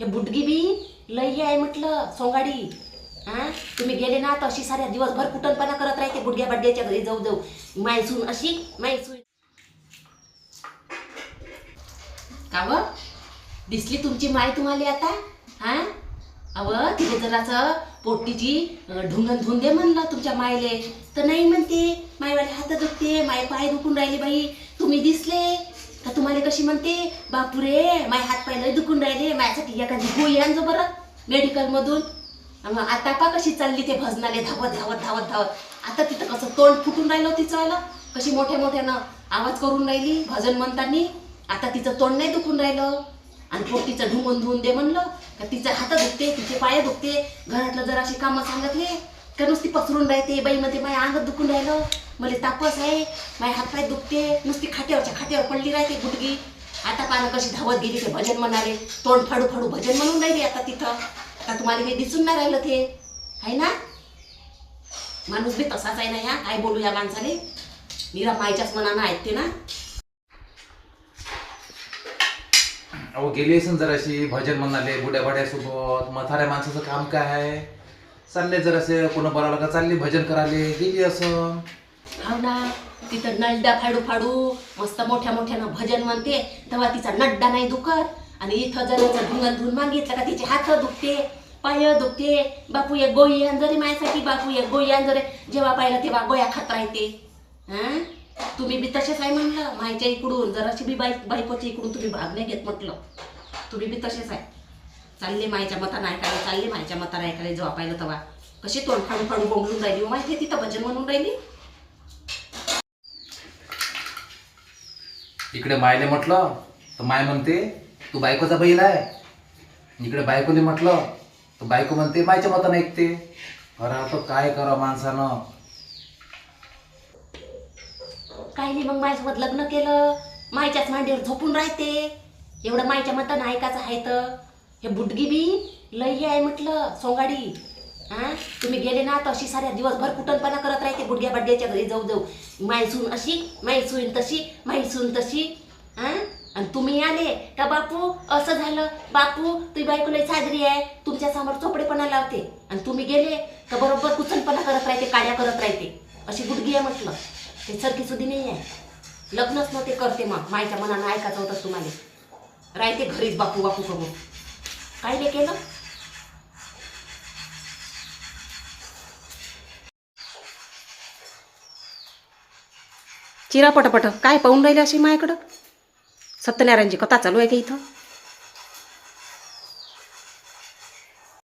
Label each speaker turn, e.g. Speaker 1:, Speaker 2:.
Speaker 1: हे बुटगी बी लई आहे म्हटलं सोंगाडी. हा तुम्ही गेले ना तर अशी साऱ्या दिवसभर कुटणपणा करत राहते बुडग्या बड्ड्याच्या घरी जाऊ जाऊ. मायसून अशी मायसून का व? दिसली तुमची माय तुम्हाला आता? हा? अव तिथे जराचं पोटीची ढुंगन ढुंगण धुवून दे म्हणलं तुमच्या मायले तर नाही म्हणते मायवाले हात दुखते माय पाय दुखून राहिले बाई. तुम्ही दिसले. तुम्हाला कशी म्हणते बापुरे माय हात पाय लय दुखून राहिले माझ्यासाठी एखादी गोळी आणजो बरं मेडिकलमधून मग आता पा कशी चालली ते भजनाले धावत धावत धावत धावत. आता तिथं कसं तोंड फुटून राहिलं तिचं आलं. कशी मोठ्या मोठ्यानं आवाज करून राहिली भजन म्हणतानी. आता तिचं तोंड नाही दुखून राहिलं. आणि पोटीचं ढुंगून धुवून दे म्हणलं. का तिचं हात दुखते तिचे पाय दुखते. घरातलं जर अशी कामं सांगतले का नुसती पसरून राहते बाई मध्ये माझ्या अंगात दुखून राहिलं. मला तापस आहे माझे हातपाय दुखते नुसती खाट्यावरच्या खाट्यावर पडली राहते गुडगी आता पानं कशी धावत गेली ते भजन म्हणाले. तोंड फाडू फाडू भजन म्हणून राहिली आता तिथं. आता तुम्हाला काही दिसून नाही राहिलं ते. आहे ना? माणूस बी तसाच आहे ना ह्या? काय बोलू या माणसाने मीरा मायच्याच मनानं ऐकते ना?
Speaker 2: अहो गेली असेल जराशी. भजन म्हणाले बुड्या भाड्यासोबत म्हाताऱ्या माणसाचं काम काय? आहे चालले जरासे. कोण बरं का? चालली भजन करायले. गेली असं
Speaker 1: हो ना तिथं नड्डा फाडू फाडू मस्त मोठ्या मोठ्यानं भजन म्हणते तेव्हा तिचा नड्डा नाही दुखत. आणि इथं जराचं धुंगण धुवून मागितलं का तिचे हात दुखते पाय दुखते. बापू एक गोळी आण माझ्यासाठी बापू एक गोळी अंजरे जेव्हा पाहिलं तेव्हा गोळ्या खात राहते. हां? तुम्ही बी तसेच आहे म्हणलं मायच्या इकडून. जराशी बी बाई बायकोच्या इकडून तुम्ही भाग नाही घेत म्हटलं. तुम्ही बी तसेच आहे. चालले मायच्या मतानं ऐकायला चालले मायच्या मतानं ऐकायला. जेव्हा पाहिलं तेव्हा. कशी तोंड फाडून फाडून बोंबलून राहिली हो माहिती तिथं भजन म्हणून राहिली.
Speaker 2: इकडे मायले म्हटलं तर माय म्हणते तू बायकोचा बैल आहे. इकडे बायकोने म्हटलं तर बायको म्हणते मायच्या मतानं ऐकते. अरे तो काय करा माणसानं?
Speaker 1: काही नाही मग माझ्यासोबत लग्न केलं. मायच्याच मांडीवर झोपून राहते. एवढं मायच्या मतानं ऐकायचं आहे तर. हे बुटगी बी लई आहे म्हटलं सोंगाडी. हा तुम्ही गेले ना तर अशी साऱ्या दिवसभर कुटणपणा करत राहते गुडघ्या बड्ड्याच्या घरी जाऊ जाऊ. मायसून अशी मायसून तशी मायसून तशी. हा आणि तुम्ही आले का बापू? असं झालं. बापू तुझी बायको लई साजरी आहे. तुमच्यासमोर चोपडेपणा लावते. आणि तुम्ही गेले का बरोबर कुचनपणा करत राहते काड्या करत राहते. अशी गुडगी आहे म्हटलं. ते सरकी सुधी नाही आहे. लग्नच नव्हते करते मग. मायच्या मनानं ऐकायचं होतं तुम्हाला. राहते घरीच बापू बापू करून काय नाही केलं? चिरा पटपट काय पाहून राहिले अशी माझ्याकडं सत्यनारायणची कथा चालू आहे का इथं?